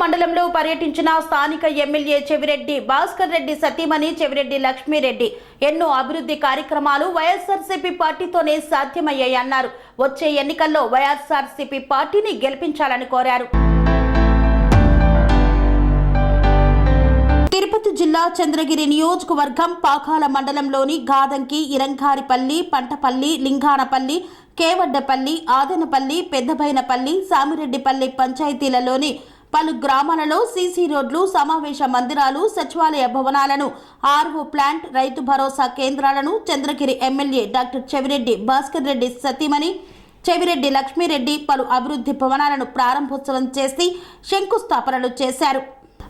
మండలంలో పర్యటించిన స్థానిక ఎమ్మెల్యే చెవిరెడ్డి భాస్కర్ రెడ్డి సతీమణి చెవిరెడ్డి లక్ష్మీరెడ్డి ఎన్నో అభివృద్ధి కార్యక్రమాలు వైఎస్ఆర్సీపీ పార్టీతోనే సాధ్యమయ్యాయన్నారు వచ్చే ఎన్నికల్లో వైఎస్ఆర్సీపీ పార్టీని గెలిపించాలని కోరారు. తిరుపతి జిల్లా చంద్రగిరి నియోజకవర్గం పాకాల మండలంలోని గాదంకి ఇరంగారిపల్లి పంటపల్లి లింగానపల్లి కేవడ్డపల్లి ఆదనపల్లి పెద్దబైనపల్లి సామిరెడ్డిపల్లి పంచాయతీలలోని పలు గ్రామాలలో సీసీ రోడ్లు సమావేశ మందిరాలు సచివాలయ భవనాలను ఆర్ఓ ప్లాంట్ రైతు భరోసా కేంద్రాలను చంద్రగిరి ఎమ్మెల్యే డాక్టర్ చెవిరెడ్డి భాస్కర్ రెడ్డి సతీమణి చెవిరెడ్డి లక్ష్మీరెడ్డి పలు అభివృద్ధి భవనాలను ప్రారంభోత్సవం చేసి శంకుస్థాపనలు చేశారు.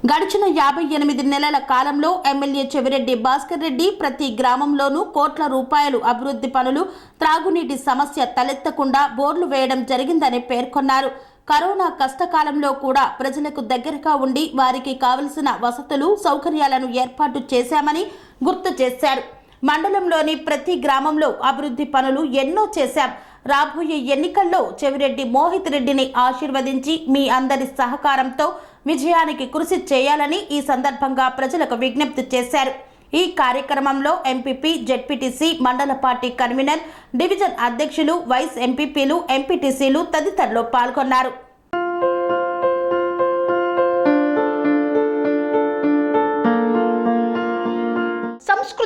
గడిచిన యాభై ఎనిమిది నెలల కాలంలో ఎమ్మెల్యే చెవిరెడ్డి భాస్కర్ రెడ్డి ప్రతి గ్రామంలోనూ కోట్ల రూపాయలు అభివృద్ధి పనులు త్రాగునీటి సమస్య తలెత్తకుండా బోర్లు వేయడం జరిగిందని పేర్కొన్నారు. కరోనా కష్టకాలంలో కూడా ప్రజలకు దగ్గరగా ఉండి వారికి కావలసిన వసతులు సౌకర్యాలను ఏర్పాటు చేశామని గుర్తు చేశారు. మండలంలోని ప్రతి గ్రామంలో అభివృద్ధి పనులు ఎన్నో చేశాం. రాబోయే ఎన్నికల్లో చెవిరెడ్డి మోహిత్ రెడ్డిని ఆశీర్వదించి మీ అందరి సహకారంతో విజయానికి కృషి చేయాలని ఈ సందర్భంగా ప్రజలకు విజ్ఞప్తి చేశారు. ఈ కార్యక్రమంలో ఎంపీపీ జెడ్పీటీసీ మండల పార్టీ కన్వీనర్ డివిజన్ అధ్యక్షులు వైస్ ఎంపీపీలు ఎంపీటీసీలు తదితరులు పాల్గొన్నారు.